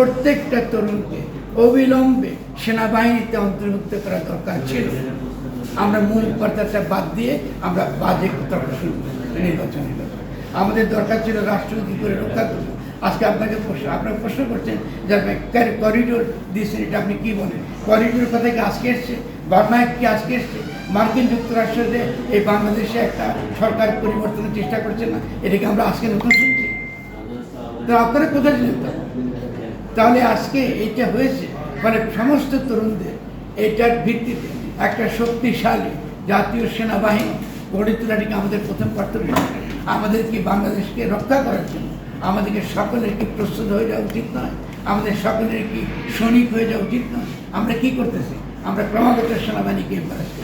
প্রত্যেকটা তরুণকে অবিলম্বে সেনাবাহিনীতে অন্তর্ভুক্ত করা দরকার ছিল। আমরা মূল কথাটা বাদ দিয়ে আমরা বাজে তর্ক শুরু নির্বাচনের। আমাদের দরকার ছিল রাষ্ট্র কী করে রক্ষা করব আজকে আপনাকে প্রশ্ন, আপনারা প্রশ্ন করছেন যে করিডোর দিয়েছেন, এটা আপনি কী বলেন? করিডোর কথা কি আজকে এসছে? বার্মায় কি আজকে এসছে? মার্কিন যুক্তরাষ্ট্র এই বাংলাদেশে একটা সরকার পরিবর্তনের চেষ্টা করছে না? এটাকে আমরা আজকে নতুন শুনছি? তো আপনারা কোথায় তখন? তাহলে আজকে এইটা হয়েছে। মানে সমস্ত তরুণদের এটার ভিত্তিতে একটা শক্তিশালী জাতীয় সেনাবাহিনী গড়ে তোলাটিকে আমাদের প্রথম কর্তব্য। আমাদের কি বাংলাদেশকে রক্ষা করার জন্য আমাদেরকে সকলের কি প্রস্তুত হয়ে যাওয়া উচিত নয়? আমাদের সকলের কি সৈনিক হয়ে যাওয়া উচিত নয়? আমরা কি করতেছি? আমরা ক্রমাগত সেনাবাহিনীকে করছি।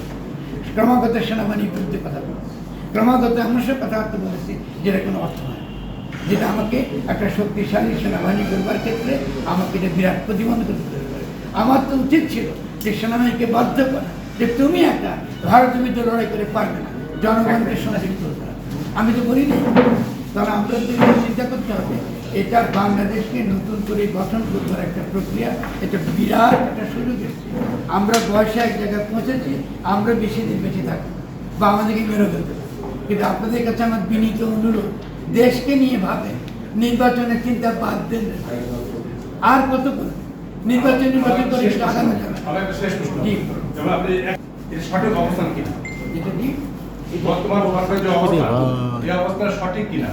ক্রমাগত সেনাবাহিনীর বিরুদ্ধে কথা বলছি। ক্রমাগত এমন সব কথাবার্তা বলেছি যেটা কোনো অর্থ। যেটা আমাকে একটা শক্তিশালী সেনাবাহিনী করবার ক্ষেত্রে আমাকে এটা বিরাট প্রতিবন্ধকতা তৈরি করে আমার তো উচিত ছিল যে সেনাবাহিনীকে বাধ্য করা যে তুমি একা ভারতের বিরুদ্ধে লড়াই করে পারবে না। জনগণকে করা আমি তো বলি না কারণ আমাদের চিন্তা করতে হবে। এটা বাংলাদেশকে নতুন করে গঠন করবার একটা প্রক্রিয়া, এটা বিরাট একটা সুযোগ এসেছে। আমরা বয়সে এক জায়গায় পৌঁছেছি, আমরা বেশি দিন বেঁচে থাকব বা আমাদেরকে মেরে ফেলতে। কিন্তু আপনাদের কাছে আমার বিনীত অনুরোধ দেশকে নিয়ে ভাবেন নির্বাচনের চিন্তা বাদ দেন আর কত? নির্বাচন নির্বাচন করে সেটা আগানো যাবে আমার একটা শেষ প্রশ্ন। জি। যেমন আপনি এক- এর সঠিক অবস্থান কিনা? যেটা কি? বর্তমান সরকারের যে অবস্থা এই অবস্থা সঠিক কিনা?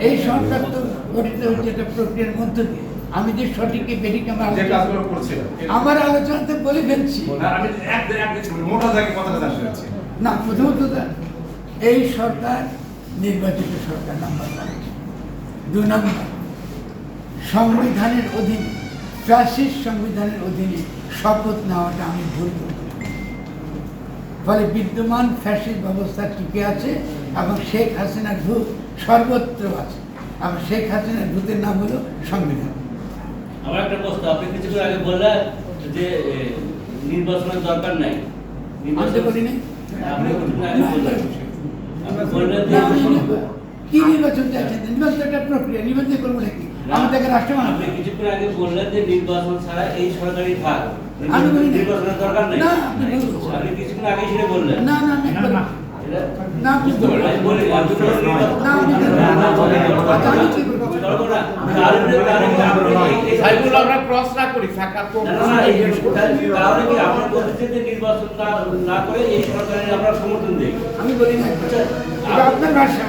এই সরকার তো গঠিত হচ্ছে একটা প্রক্রিয়ার মধ্য দিয়ে। আমি যে বেঠিক আমার যে আলোচনা- আমার আলোচনাতে বলে ফেলছি। না, প্রথমত তো এই সরকার নির্বাচিত সরকার নাম্বার ওয়ান দুই নম্বর সংবিধানের অধীনে ফ্যাসিস্ট সংবিধানের অধীনে শপথ নেওয়াটা আমি ভুল ফলে বিদ্যমান ফ্যাসিস্ট ব্যবস্থা টিকে আছে এবং শেখ হাসিনার ভূত সর্বত্র আছে। এবং শেখ হাসিনার ভূতের নাম হলো সংবিধান। আমার একটা প্রশ্ন আপনি কিছুক্ষণ আগে বললেন যে নির্বাচনের দরকার নাই। নির্বাচন বলি নাই। আপনি কি নির্বাচন চাইছেন? নির্বাচন একটা প্রক্রিয়া নির্বাচন করব নাকি? আমি তাকে রাষ্ট্র আপনি কিছুক্ষণ আগে বললেন যে নির্বাচন ছাড়া এই সরকারি না। নির্বাচনের দরকার নেই। না, আপনি কিছুক্ষণ আগে সেটা বললেন। না না। না। আপনি বুঝতে আমি। আচ্ছা, আপনি আমরা ক্রস না করি নির্বাচন না- করে এই সরকারের আমরা সমর্থন দিই আমি বলি না আপনার ভাষা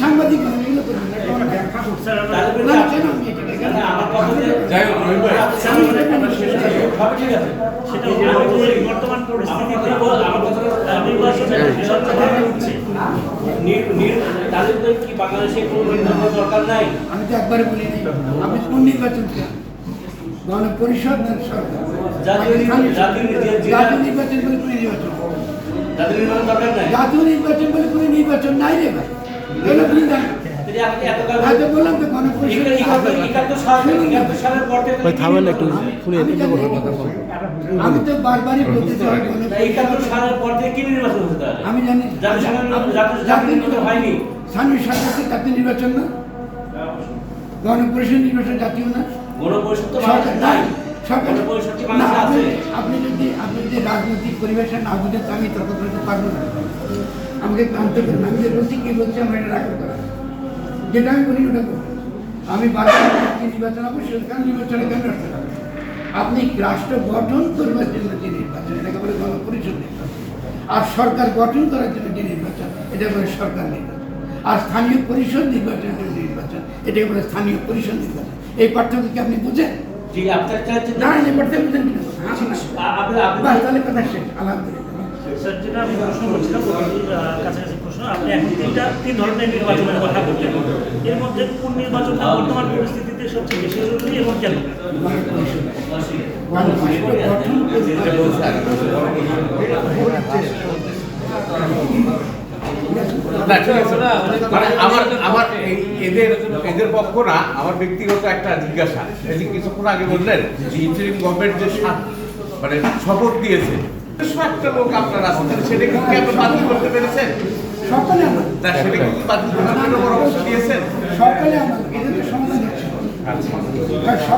সাংবাদিক এগুলো করবেন বর্তমান পরিস্থিতিতে আমার কথাটা নির্বাচনের বিষয় কথা হচ্ছে নির- নির- তাহলে তো কি বাংলাদেশে কোনো নির্বাচনের দরকার নাই আমি কোন নির্বাচন চান গণপরিষদ না সরকার জাতীয় নির্বাচন- বলে কোনো নির্বাচন জাতীয় নির্বাচন বলে কোনো নির্বাচন নাই রে ভাই। গণপরিষদ থামেন একটু শুনে আমি তো বারবারই বলতে চাই একাত্তর সালের পর থেকে কি নির্বাচন হতে আমি জানি। জাতীয় হয়নি। স্থানীয় সরকার নির্বাচন না। গণপরিষদ নির্বাচন জাতীয় না। গণপরিষদ তো নাই নাই। সরকার গণপরিষদ কি না, বাংলাদেশে আপনি যদি আপনি যদি রাজনৈতিক পরিবেশে না বুঝেন তো আমি তর্ক করতে পারব না। আমাকে আমি যে বলছি কি বলছি আমার এটা রাখতে যেটা আমি বলি ওটা করব আমি বারবার নির্বাচন অবশ্যই কারণ নির্বাচনে কেন রাখতে পারব আপনি রাষ্ট্র গঠন করবার জন্য যে নির্বাচন এটাকে বলে গণপরিষদ নির্বাচন। আর সরকার গঠন করার জন্য যে নির্বাচন এটা বলে সরকার নির্বাচন। আর স্থানীয় পরিষদ নির্বাচন নির্বাচন এটাকে বলে স্থানীয় পরিষদ নির্বাচন। এই পার্থক্য কি আপনি বুঝেন? আলহামদুলিল্লাহ মানে আমার এদের এদের পক্ষ না, আমার ব্যক্তিগত একটা জিজ্ঞাসা। এই কিছুক্ষণ আগে বললেন, যে ইন্টারিম গভর্নমেন্ট যে মানে শপথ দিয়েছে, সাতটা লোক আপনার আসছেন সেটা কি আপনি বাতিল করতে পেরেছেন? সকলে দিয়েছেন। সকলে সমাধান আচ্ছা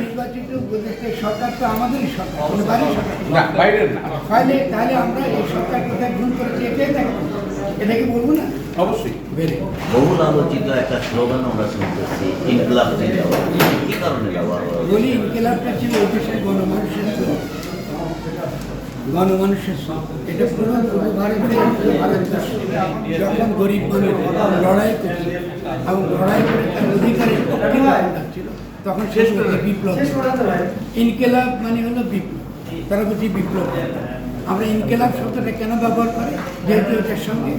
নির্বাচিত উপদেষ্টা সরকার তো আমাদেরই সরকার বাড়ির সরকার। তাহলে তাহলে আমরা এই সরকার কোথায় ভুল করেছি এটাই দেখো এটাকে বলব না? অবশ্যই। বহুল আলোচিত একটা স্লোগান আমরা শুনতেছি ইনকলাব জিন্দাবাদ কি কারণে ব্যবহার বলি ইনকেলাবটা ছিল এই দেশের গণমানুষের শ্রম গণমানুষের শ্রম এটা পুরো পূর্ব ভারতে ভারতবর্ষে। যখন গরিব মানুষ লড়াই করছে এবং লড়াই করে তার অধিকারের পক্ষে ছিল তখন শেষ করে বিপ্লব ইনকেলাব মানে হলো বিপ্লব। তারা বলছি বিপ্লব আমরা ইনকেলাব শব্দটা কেন ব্যবহার করে? যেহেতু এটার সঙ্গে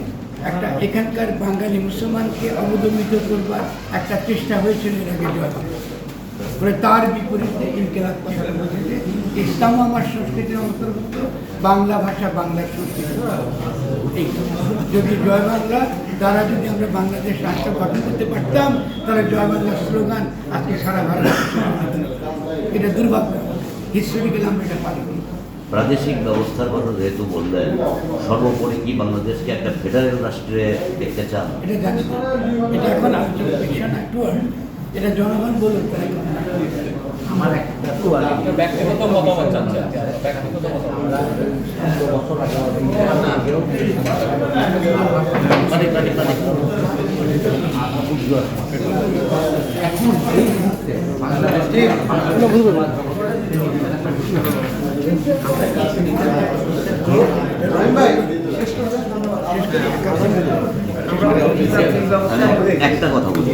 একটা এখানকার বাঙালি মুসলমানকে অবদমিত করবার একটা চেষ্টা হয়েছিল এর আগে জয় ফলে তার বিপরীতে ইনকেলাব কথাটা বলেছে ইসলাম আমার সংস্কৃতির অন্তর্ভুক্ত বাংলা ভাষা বাংলার সংস্কৃতি। এই যদি জয় বাংলা তারা যদি আমরা বাংলাদেশ রাষ্ট্র গঠন করতে পারতাম তাহলে জয় বাংলার স্লোগান আজকে সারা ভারত এটা দুর্ভাগ্য। হিস্টোরিক্যাল আমরা এটা পারি। প্রাদেশিক ব্যবস্থার কথা যেহেতু বললেন সর্বোপরি কি বাংলাদেশকে একটা ফেডারেল রাষ্ট্রে দেখতে চান? এটা এখন আলোচনা এটা জনগণ বলুন আমার ব্যক্তিগত মতামত চাচ্ছে ব্যক্তিগত একটা কথা বলি।